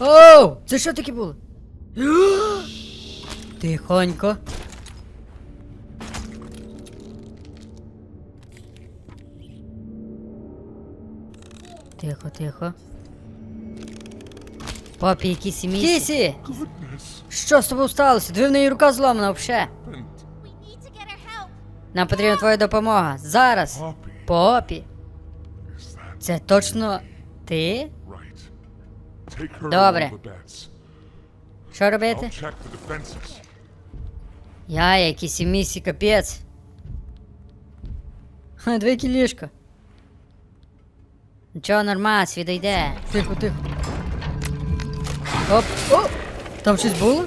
Оу! Це що таке було? Тихонько. Тихо, тихо. Папі, якісь місці. Кісі! Що з тобою сталося? Диви в неї рука зламана взагалі. Нам потрібна твоя допомога. Зараз. Попі. Це точно ти? Добре. Що робити? Я якийсь місі капець. Ха, дві кілішка. Нічого, нормас, відійде. Тихо, тихо. Оп, оп! Там щось було?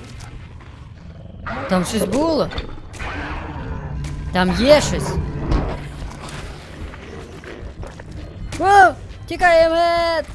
Там щось було. Там є щось. О! Тікає мед! Давай,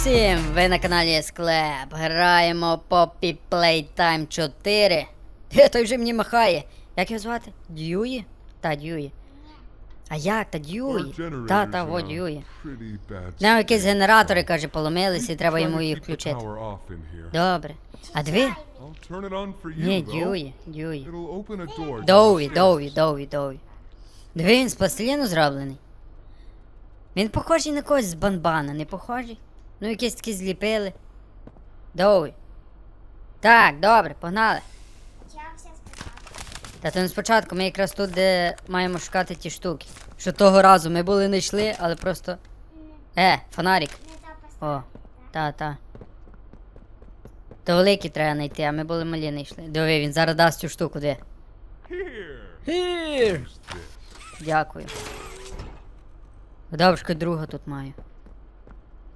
Всім! Ви на каналі Склеп. Граємо Poppy Playtime 4. Е, той вже мені махає. Як його звати? Дьюї? Та Дьюї. А як та Дьюї? Та, та, во Дьюї. Нам якісь генератори, каже, поломилися і треба йому їх включити. Добре. А дві? Ні. Дьюї, Дьюї. Downstairs. дові, дові, дові. Диви, він з пластиліну зроблений. Він похожий на когось з банбана, не похожий? Ну, якісь такі зліпили. Дові. Так, добре, погнали. Спочатку. Та то не спочатку, ми якраз тут, де маємо шукати ті штуки. Що того разу ми були не йшли, але просто. Е, фонарик. Не та О, та, та. То великі треба знайти, а ми були малі не йшли. Диви, він зараз дасть цю штуку, де. Here. Дякую. Добре, що друга тут маю.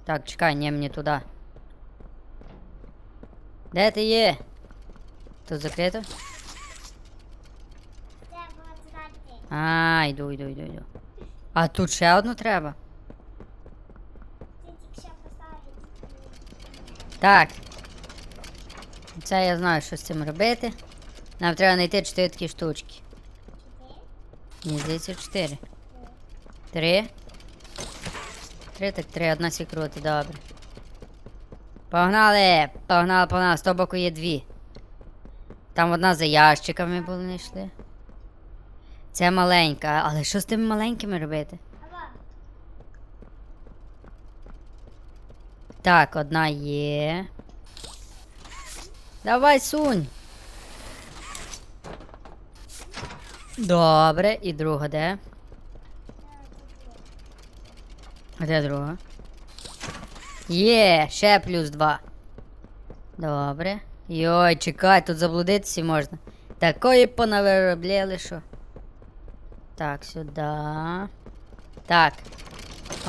Так, чекай, не мені туди. Де ти є? Тут йти. А, йду, йду, йду, йду. А тут ще одну треба. Так. Це я знаю, що з цим робити. Нам треба знайти чотири такі штучки. Мені здається, чотири. Три. Три, так три, одна свікрути, добре. Погнали! Погнали, погнали, з того боку є дві. Там одна за ящиками були не йшли. Це маленька, але що з тими маленькими робити? Так, одна є. Давай сунь. Добре, і друга де? А де друга? Є, ще плюс два. Добре. Йой, чекай, тут заблудитися можна. Такої понавиробляли, що. Так, сюди. Так.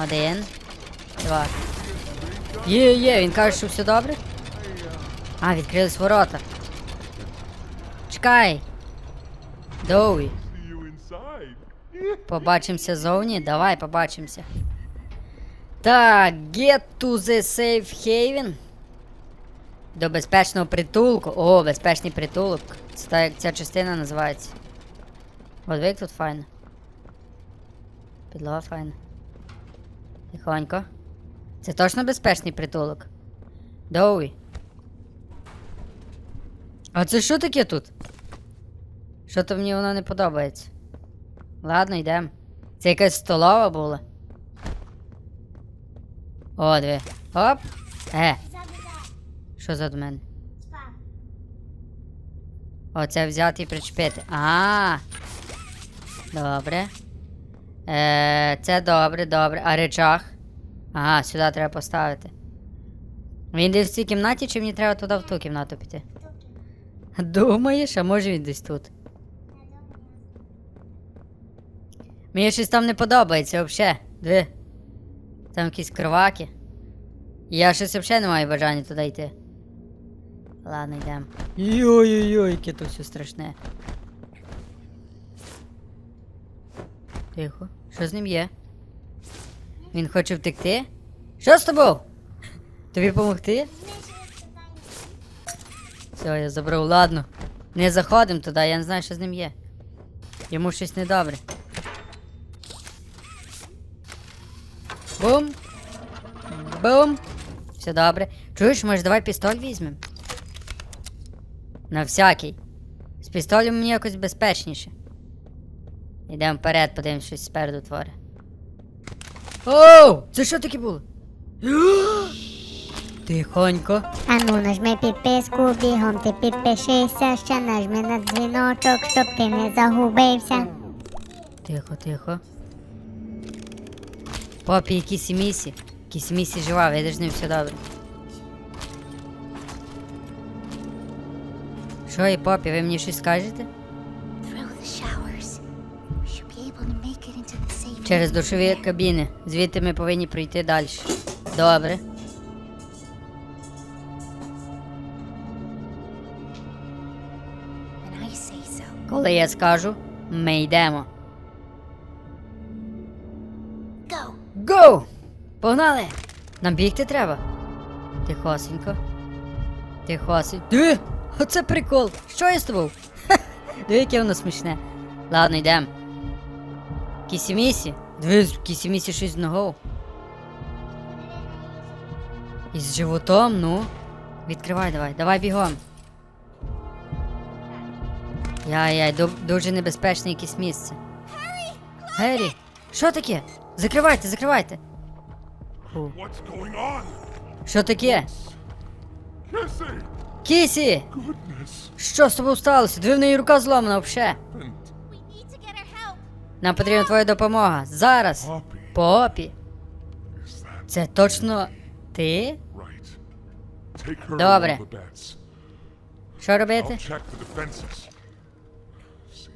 Один. Два. Є, є, він каже, що все добре. А, відкрились ворота. Чекай. Inside. Побачимося зовні? Давай побачимося. Так, get to the safe haven. До безпечного притулку. О, безпечний притулок. Це так, як ця частина називається. От як тут файно. Підлога файна. Тихонько. Це точно безпечний притулок. Доуї. А це що таке тут? Що то мені воно не подобається. Ладно, йдемо. Це якась столова була. О, диви. Оп. Е, що за до мене? Оце взяти і причепити. А. Добре. Е, це добре, добре. А речах? Ага, сюди треба поставити. Він десь в цій кімнаті, чи мені треба туди в ту кімнату піти? Думаєш, а може він десь тут? Мені щось там не подобається взагалі. Диви. Там якісь криваки. Я щось взагалі не маю бажання туди йти. Ладно, йдемо. Йой-йой-йой, яке то все страшне. Тихо. Що з ним є? Він хоче втекти? Що з тобою? Тобі допомогти? Все, я забрав, ладно. Не заходимо туди, я не знаю, що з ним є. Йому щось недобре. Бум! Бум! Все добре. Чуєш, може давай пістоль візьмемо? На всякий. З пістолем мені якось безпечніше. Йдемо вперед, подивимось, щось спереду творе. Оу! Це що таке було? Тихонько. Ану, нажми підписку, бігом ти підпишися, ще нажми на дзвіночок, щоб ти не загубився. Тихо, тихо. Попі, якісь місі. Якісь місі жива, видиш з ним все добре. Що і попі, ви мені щось скажете? Через душові кабіни. Звідти ми повинні пройти далі. Добре. Коли я скажу, ми йдемо. Гоу! Погнали! Нам бігти треба. Тихосенько. Тихосенько. Диви! Оце прикол! Що я з тобою? Диви, яке воно смішне. Ладно, йдемо. Кісімісі? Диви, кісімісі щось з ногою. І з животом, ну. Відкривай давай, давай бігом. Яй-яй, дуже небезпечне якесь місце. Гері! Що таке? Закривайте, закривайте. Фу. Що таке? Кісі! Що з тобою сталося? Диви в неї рука зломана взагалі. Нам потрібна твоя допомога. Зараз. Попі. Це точно ти? Добре. Що робити?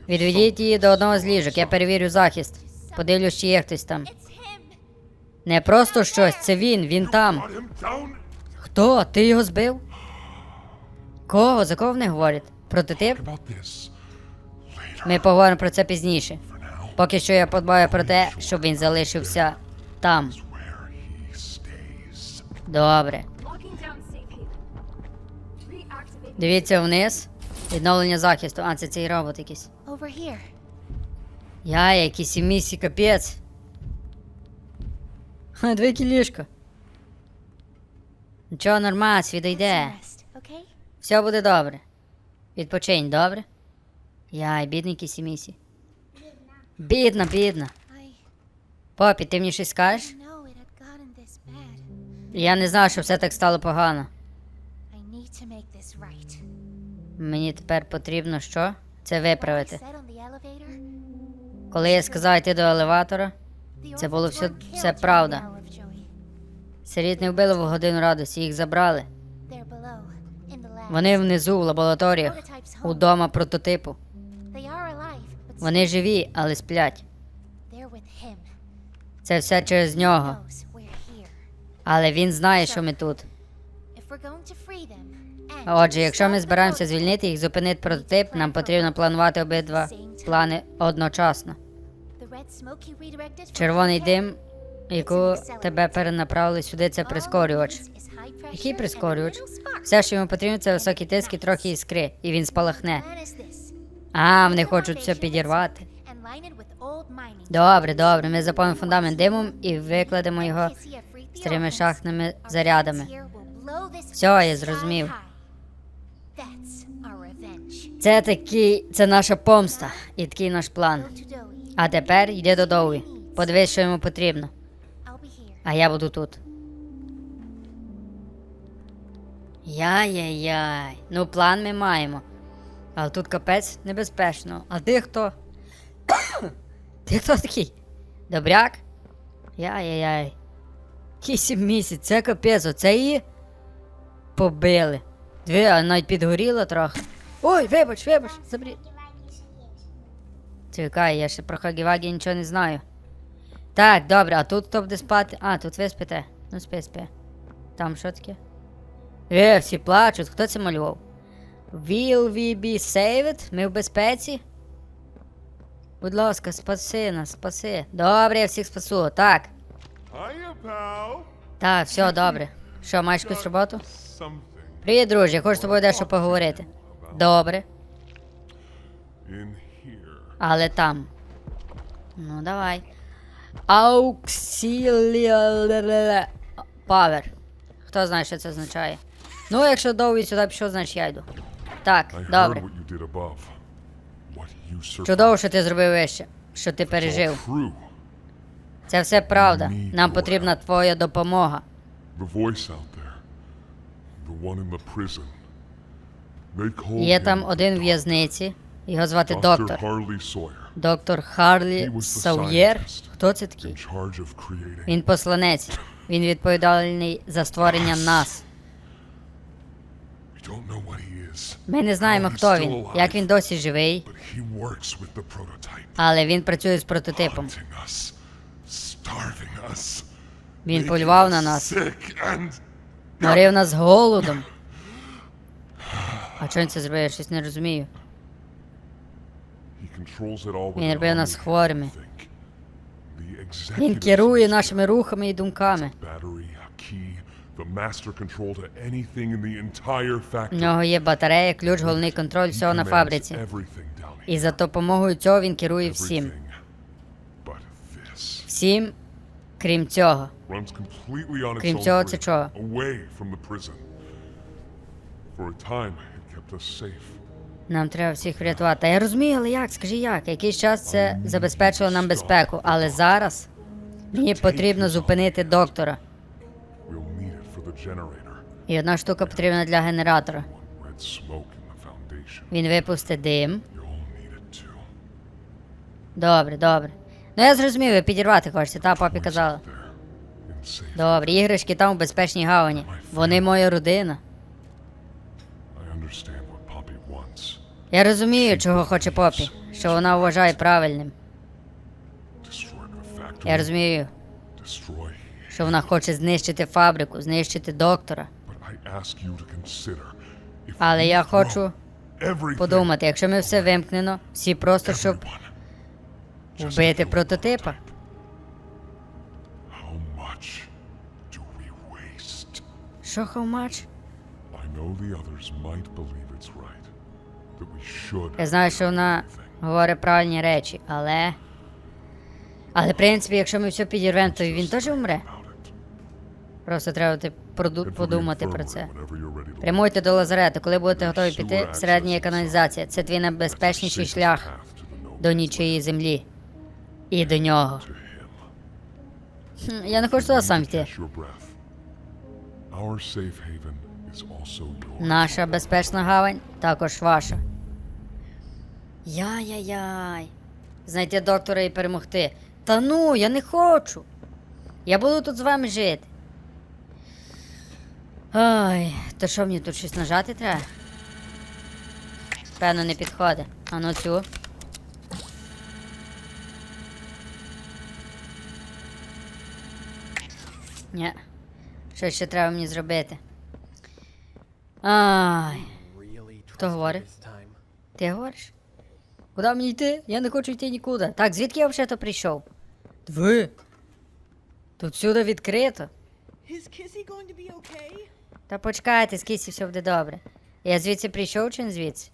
Відведіть її до одного з ліжок, я перевірю захист. Подивлюсь, чи є хтось там. Не просто щось, це він, він там. Хто? Ти його збив? Кого? За кого вони говорять? Прототип? Ми поговоримо про це пізніше. Поки що я подбаю про те, щоб він залишився там. Добре. Дивіться вниз. Відновлення захисту. А, це цей робот якийсь. Я якийсь місі, капець. Ха, дві кілішка. Нічого нормально, світ йде. Все буде добре. Відпочинь, добре? Яй, бідний кісі місі. Бідна, бідна. Попі, ти мені щось скажеш? Я не знав, що все так стало погано. Мені тепер потрібно що? Це виправити. Коли я сказав йти до елеватора, Це було все- все правда. сиріт не вбили в годину радості, їх забрали. Вони внизу в лабораторіях, удома прототипу. Вони живі, але сплять. Це все через нього. Але він знає, що ми тут. Отже, якщо ми збираємося звільнити їх, зупинити прототип, нам потрібно планувати обидва плани одночасно. Червоний дим, яку тебе перенаправили сюди, це прискорювач. high pressure Який прискорювач? Все, що йому потрібно, це високий тиск і трохи іскри, і він спалахне. А, вони хочуть все підірвати. Добре, добре, ми заповнимо фундамент димом і викладемо його старими шахтними зарядами. Всьо, я зрозумів. Це такий, це наша помста і такий наш план. А тепер йди до Доуі. Подивись, що йому потрібно. А я буду тут. Яй-яй-яй. Ну, план ми маємо. Але тут капець небезпечно. А ти хто? ти хто такий? Добряк? Яй-яй-яй. Кісім місяць, це капець, оце її побили. Дві, а навіть підгоріла трохи. Ой, вибач, вибач, забрі. Чекай, я ще про Хагівагі нічого не знаю. Так, добре, а тут хто буде спати? А, тут ви спите. Ну спи, спи. Там що таке? Е, всі плачуть. Хто це малював? Will we be saved? Ми в безпеці? Будь ласка, спаси нас, спаси. Добре, я всіх спасу. Так. Так, все добре. Що, маєш якусь роботу? Привіт, друже, я хочу з тобою дещо поговорити. Добре, але там. Ну, давай. Auxiliary Power. Хто знає, що це означає? Ну, якщо довгий сюди пішов, значить я йду. Так, добре. Чудово, що ти зробив вище, що ти пережив. Це все правда. Нам потрібна твоя допомога. Є там один в'язниці. Його звати доктор. Доктор Харлі Сав'єр. Хто це такий? Він посланець. Він відповідальний за створення нас. Ми не знаємо, хто він, як він досі живий, але він працює з прототипом. Він полював на нас, морив нас голодом. А чого він це зробив? Я щось не розумію. Він робив нас хворими. Він керує нашими рухами і думками. У нього є батарея, ключ, головний контроль всього на фабриці. І за допомогою цього він керує всім. Всім, крім цього. Крім цього, це чого? Нам треба всіх врятувати. Я розумію, але як? Скажи як? Якийсь час це забезпечило нам безпеку, але зараз мені потрібно зупинити доктора. І одна штука потрібна для генератора. Він випустить дим. Добре, добре. Ну я зрозумів, ви підірвати хочете, та папі казала. Добре, іграшки там у безпечній гавані. Вони моя родина. Я розумію, чого хоче попі, що вона вважає правильним. Я розумію, що вона хоче знищити фабрику, знищити доктора. Але я хочу подумати, якщо ми все вимкнено, всі просто щоб вбити прототипа. Що how much? Я знаю, що вона говорить правильні речі, але. Але в принципі, якщо ми все підірвемо, то він теж умре. Просто треба ти проду- подумати про це. Прямуйте до лазарету, коли будете готові піти, всередині є каналізація. Це твій найбезпечніший шлях до нічиєї землі. І до нього. Я не хочу туди сам йти. Наша безпечна гавань також ваша. Яй-яй-яй. Знайти доктора і перемогти. Та ну, я не хочу. Я буду тут з вами жити. Ой, то що мені тут щось нажати треба? Певно, не підходить. А ну цю. Ні. Що ще треба мені зробити? Ай. Хто говорить? Ти говориш? Куди мені йти? Я не хочу йти нікуди. Так, звідки я взагалі прийшов? Ви. Тут всюди відкрито. Okay? Та почекайте, з кисі все буде добре. Я звідси прийшов чи не звідси?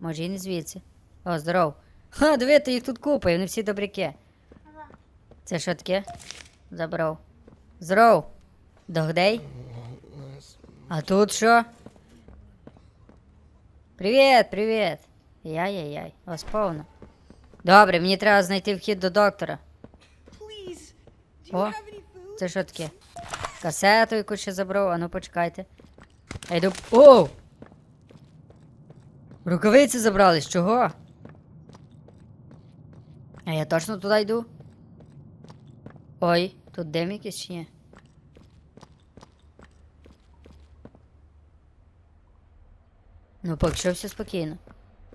Може і не звідси. О, здоров. Ха, дивіться, їх тут купа, і вони всі добряки. Це що таке? Забрав. Здоров. Догдей? А тут що? Привіт, привіт. Яй-яй-яй, вас повно. Добре, мені треба знайти вхід до доктора. О, це що таке? Касету яку ще забрав, а ну почекайте. Я йду. О! Рукавиці забрали, з чого? А я точно туди йду? Ой, тут дим якийсь чи ні? Ну, поки що все спокійно.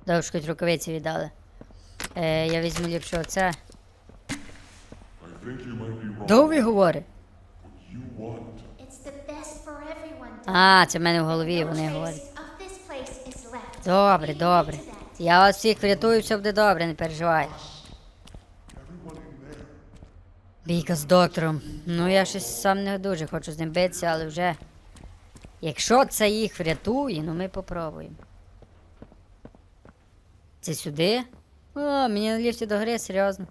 Добре, що хоч рукавиці віддали. Е, я візьму ліпше оце. For everyone. А, це в мене в голові, вони говорять. Добре, добре. Я вас всіх врятую, все буде добре, не переживай. Бійка з доктором. Ну я щось сам не дуже хочу з ним битися, але вже. Якщо це їх врятує, ну ми попробуємо. Це сюди? О, мені на ліфті до гри, серйозно.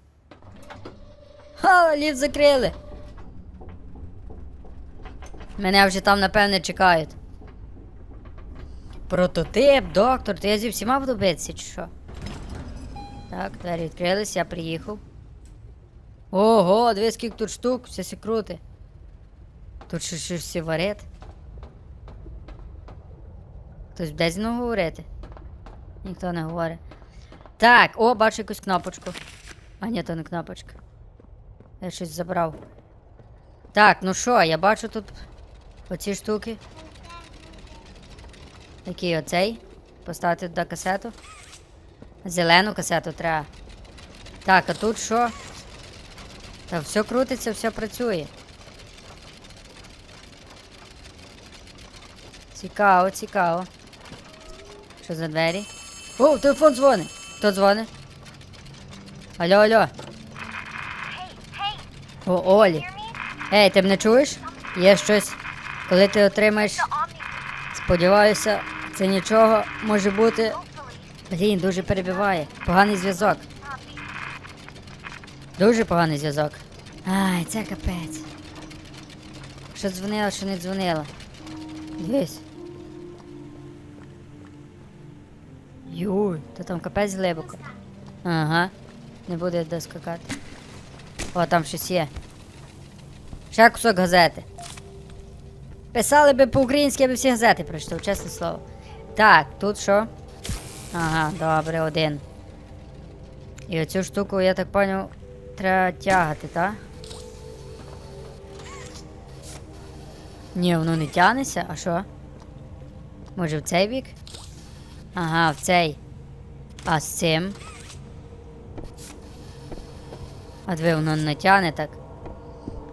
Ха, ліфт закрили. Мене вже там, напевне, чекають. Прототип, доктор, то я зі всіма буду битися, чи що? Так, двері відкрились, я приїхав. Ого, дивись, скільки тут штук, все сі крути. Тут ще щось всі варить. Хтось буде зі мною говорити? Ніхто не говорить. Так, о, бачу якусь кнопочку. А ні, то не кнопочка. Я щось забрав. Так, ну що, я бачу тут оці штуки. Який оцей? Поставити туди касету. Зелену касету треба. Так, а тут що? Та все крутиться, все працює. Цікаво, цікаво. Що за двері? О, телефон дзвонить. Хто дзвонить? Алло, алло. О, Олі. Ей, ти мене чуєш? Є щось. Коли ти отримаєш. Сподіваюся, це нічого може бути. Блін, дуже перебиває. Поганий зв'язок. Дуже поганий зв'язок. Ай, це капець. Що дзвонила, що не дзвонила. Дивись. Юй, то там капець глибоко. Ага. Не буде де скакати. О, там щось є. Ще кусок газети. Писали би по-українськи, я би всі газети прочитав, чесне слово. Так, тут що? Ага, добре, один. І оцю штуку, я так поняв, треба тягати, так? Ні, воно не тягнеться, а що? Може в цей бік? Ага, в цей. А з цим? А диви, воно не тягне так.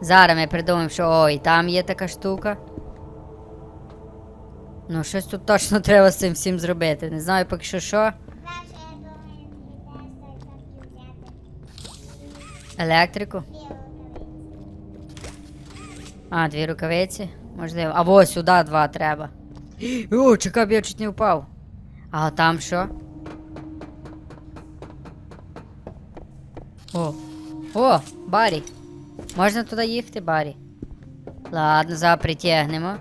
Зараз ми придумаємо, що ой, там є така штука. Ну, щось тут точно треба з цим всім зробити. Не знаю поки що що. Електрику. А, дві рукавиці. Можливо. Або сюди два треба. О, чекай, я чуть не впав. А там що? О. О, Барі. Можна туди їхати, Барі? Ладно, зараз притягнемо.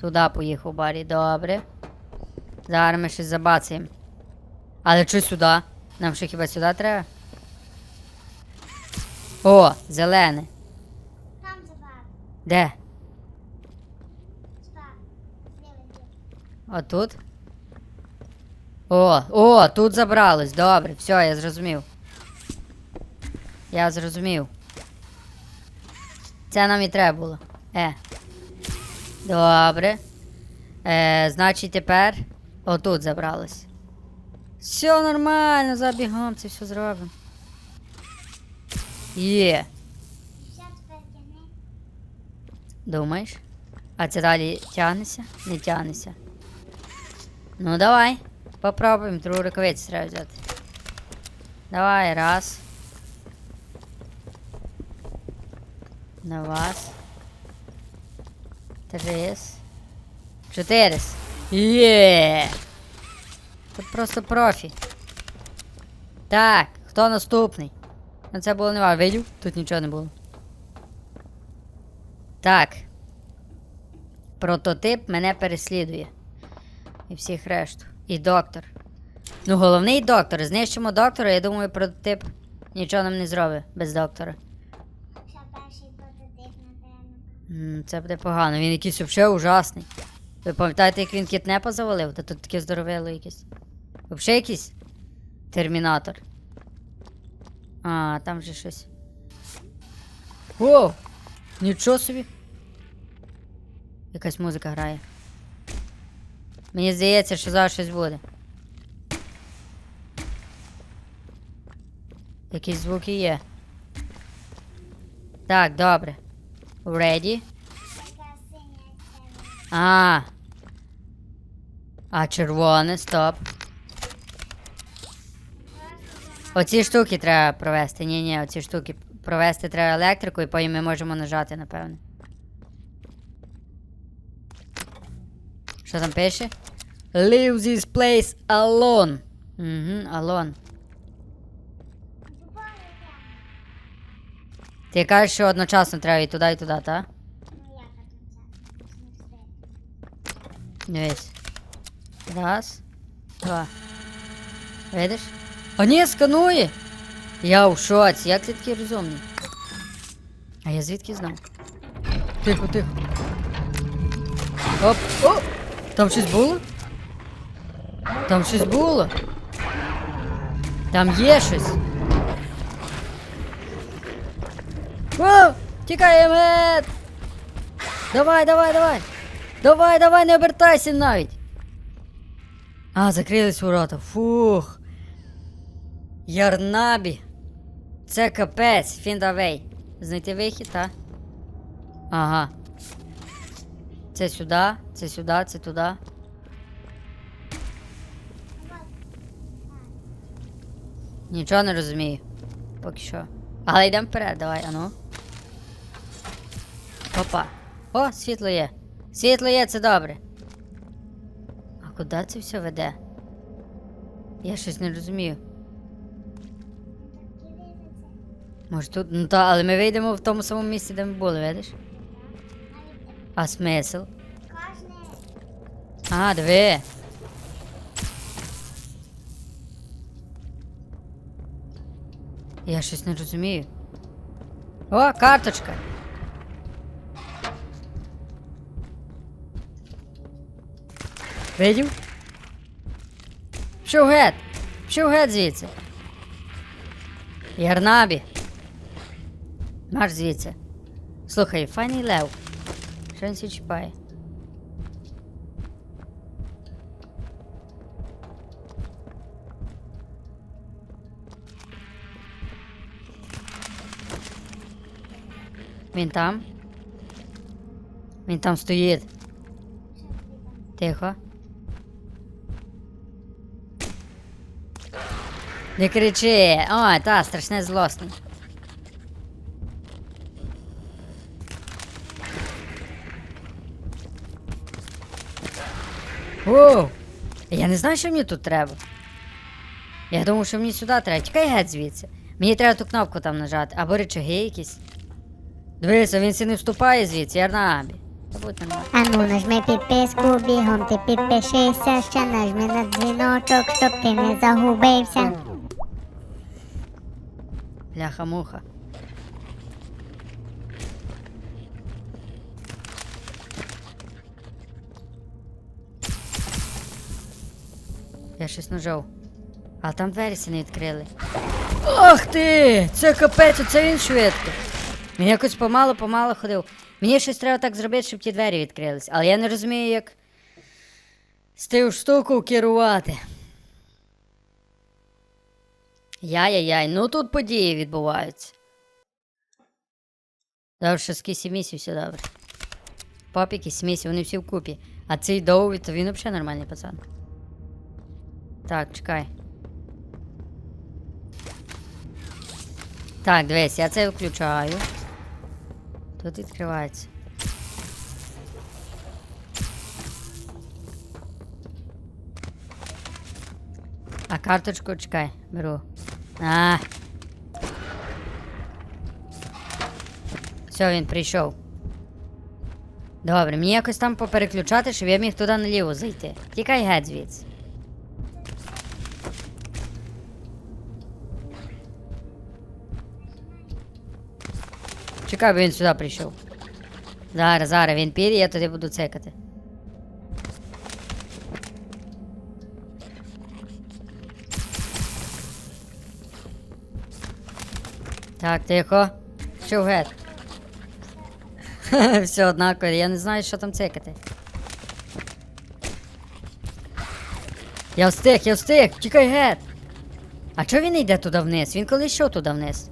Туди поїхав Барі, добре. Зараз ми щось забацаємо. Але що сюди? Нам що хіба сюди треба? О, зелене. Там забагато. Де? Є. Отут? О, о, тут забралось. Добре, все, я зрозумів. Я зрозумів. Це нам і треба було. Е. Добре. Е, значить тепер отут забралось. Все нормально, забігом це все зробимо. Є. Що тепер? Думаєш? А це далі тягнеться? Не тягнеться. Ну давай. Попробуємо, другу рукавицю треба взяти. Давай, раз. Два. Три. Чотири. Є. Тут просто профі. Так, хто наступний? Ну це було не важко. Видів? Тут нічого не було. Так. Прототип мене переслідує. І всіх решту. І доктор. Ну, головний доктор. Знищимо доктора, я думаю, прототип нічого нам не зробить без доктора. Що перший прототип, напевно. Це буде погано. Він якийсь взагалі ужасний. Ви пам'ятаєте, як він кітнепа завалив? Та тут таке здоровело якесь. Взагалі якийсь термінатор. А, там же щось. О! Нічого собі. Якась музика грає. Мені здається, що зараз щось буде. Якісь звуки є. Так, добре. Ready? А. А червоне, стоп. Оці штуки треба провести. Ні, ні, оці штуки провести треба електрику, і потім ми можемо нажати, напевно. Що там пише? Leave this place alone. Угу, alone. Ти кажеш, що одночасно треба і туди, і туди, так? Дивись. Раз. Два. Видиш? А ні, сканує! Я в шоці, як ти такий розумний? А я звідки знав? Тихо, тихо. Оп, оп! Там щось було? Там щось було. Там є щось. О! Тікає мед! Давай, давай, давай! Давай, давай, не обертайся навіть! А, закрились ворота. Фух. Ярнабі. Це капець, фіндавей. Знайти вихід, та? Ага. Це сюди, це сюди, це туди. Нічого не розумію. Поки що. Але йдемо вперед, давай, ану. Опа. О, світло є. Світло є, це добре. Куди це все веде? Я щось не розумію. Може тут. Ну та, але ми вийдемо в тому самому місці, де ми були, видиш? А смисл? А, диви. Я щось не розумію. О, карточка. Видів? Пішов геть. Пішов геть звідси. Ярнабі. Марш звідси. Слухай, файний лев. Що він чіпає? Він там? Він там стоїть. Тихо. Не кричи. Ой, та, страшне злосний. Воу! Я не знаю, що мені тут треба. Я думав, що мені сюди треба. Тікай геть звідси. Мені треба ту кнопку там нажати, або речаги якісь. Дивися, він сі не вступає звідси, я на будь нормально. Нажми підписку, бігом ти підпишися, ще нажми на дзвіночок, щоб ти не загубився. Бляха-муха. Я щось нажав. А там двері не відкрили. Ах ти! Це капець, це він швидко. Він якось помало-помало ходив. Мені щось треба так зробити, щоб ті двері відкрились. Але я не розумію, як з тим штуку керувати. Яй-яй-яй, ну тут події відбуваються. Добре, що з кісі місі все добре. Попіки, смісі, вони всі вкупі. А цей Доуві, то він взагалі нормальний пацан. Так, чекай. Так, дивись, я це включаю. Тут відкривається. А карточку чекай, беру. А. Все, він прийшов. Добре, мені якось там попереключати, щоб я міг туди наліво зайти. Тікай геть звідси. Чекай, бо він сюди прийшов. Зараз, зараз він піде, я туди буду цекати. Так, тихо. Чувет. Все однако. я не знаю, що там цикати. Я встиг, я встиг! Чекай, гет! А чого він йде туди вниз? Він коли йшов туди вниз.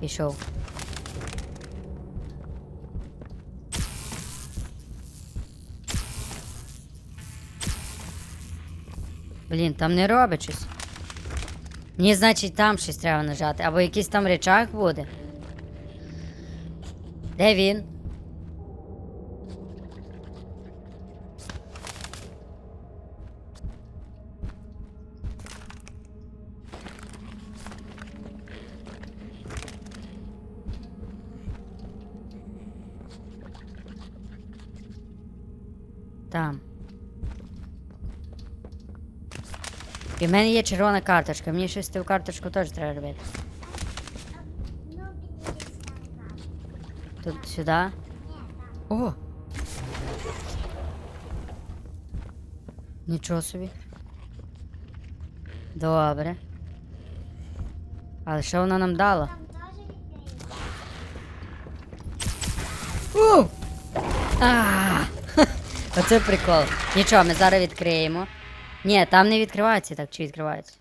Пішов. Блін, там не робить щось. Мені, значить, там щось треба нажати. Або якийсь там речах буде. Де він? І в мене є червона карточка. Мені щось ту карточку теж треба робити. Тут сюди. О! Нічого собі. Добре. Але що вона нам дала? У! А! Оце прикол. Нічого, ми зараз відкриємо. Ні, там не відкривається так, чи відкривається.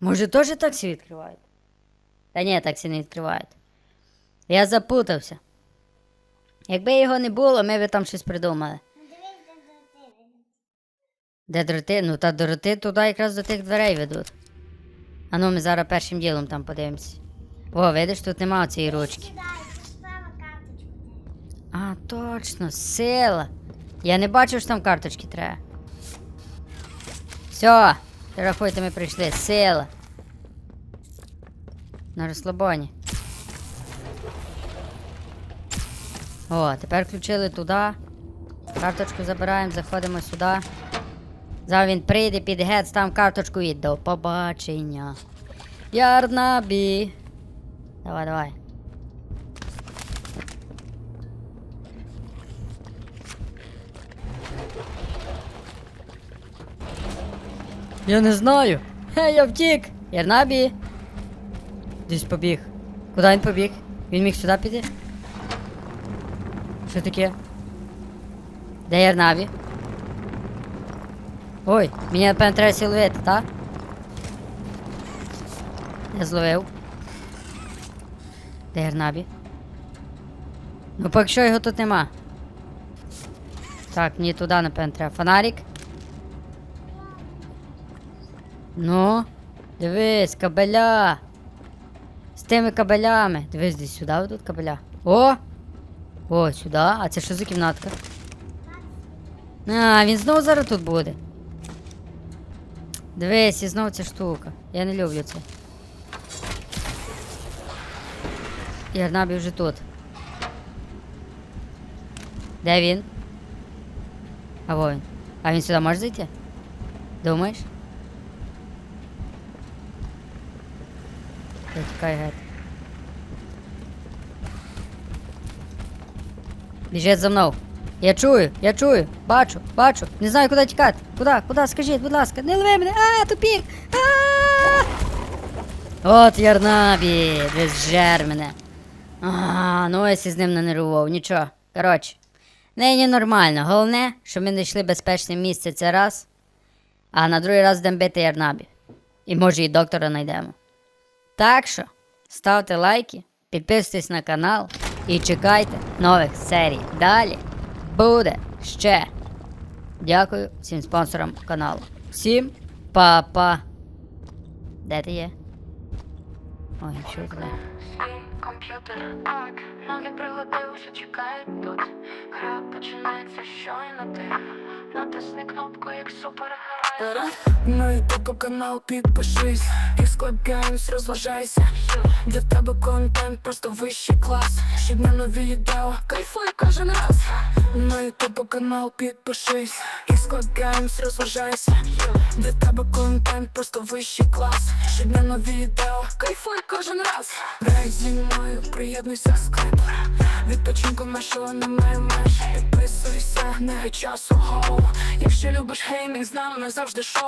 Може, теж таксі відкривають? Та ні, таксі не відкривають. Я запутався. Якби його не було, ми би там щось придумали. Де дроти? Ну та дроти туди якраз до тих дверей ведуть. А ну ми зараз першим ділом там подивимось. О, видиш, тут нема цієї ручки. А, точно, сила. Я не бачив, що там карточки треба. Все, рахуйте, ми прийшли. Сила. На розслабоні. О, тепер включили туди. Карточку забираємо, заходимо сюди. Зараз він прийде під гет, там карточку і до побачення. Ярнабі. Давай, давай. Я не знаю. Хе, я втік. Ярнабі. Десь побіг. Куди він побіг? Він міг сюди піти? Що таке? Де Ярнабі? Ой, мені напевно треба сіловити, так? Я зловив. Де Ярнабі? Ну поки що його тут нема. Так, мені туди, напевно, треба. Фонарик. Ну, дивись, кабеля. З тими кабелями. Дивись, десь сюди тут кабеля. О! О, сюди. А це що за кімнатка? А, він знову зараз тут буде. Дивись, і знову ця штука. Я не люблю це. Ярнабі вже тут. Де він? А во він. А він сюди може зайти? Думаєш? Я тікаю геть. За мною. Я чую, я чую, бачу, бачу. Не знаю, куди тікати. Куди, куди, скажіть, будь ласка, не лови мене. А, тупік! А! От Ярнабі, десь жер мене. А, ну ось із ним не нервував, нічого. Коротше, нині нормально. Головне, що ми знайшли безпечне місце це раз, а на другий раз йдемо бити Ярнабі. І може і доктора знайдемо. Так що ставте лайки, підписуйтесь на канал і чекайте нових серій. Далі буде ще. Дякую всім спонсорам каналу. Всім па-па. Де ти є? Ой, що туди? Комп'ютер, так, ноги пригодився, чекають тут. Гра починається щойно ти. Натисни кнопку, як супергерой. На ютубу канал підпишись І складаємось, розважайся Для тебе контент просто вищий клас Щоб на нові відео кайфуй кожен раз На ютубу канал підпишись. І складаємось, розважайся. Для тебе контент просто вищий клас. Щоб на нові відео кайфуй кожен раз. Грай зі мною, приєднуйся скайпер Відпочинку нашого немає меж Підписуйся, не часу гоу. Якщо любиш геймінг, з нами завжди шоу